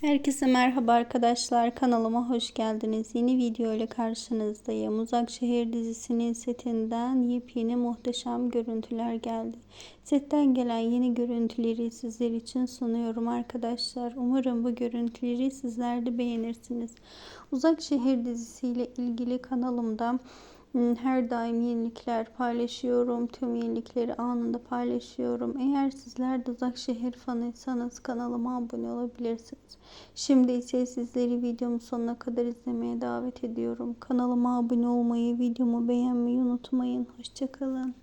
Herkese merhaba arkadaşlar. Kanalıma hoş geldiniz. Yeni video ile karşınızdayım. Uzak Şehir dizisinin setinden yepyeni muhteşem görüntüler geldi. Setten gelen yeni görüntüleri sizler için sunuyorum arkadaşlar. Umarım bu görüntüleri sizler de beğenirsiniz. Uzak Şehir dizisiyle ilgili kanalımda her daim yenilikler paylaşıyorum. Tüm yenilikleri anında paylaşıyorum. Eğer sizler de uzak fanıysanız kanalıma abone olabilirsiniz. Şimdi ise sizleri videomun sonuna kadar izlemeye davet ediyorum. Kanalıma abone olmayı, videomu beğenmeyi unutmayın. Hoşçakalın.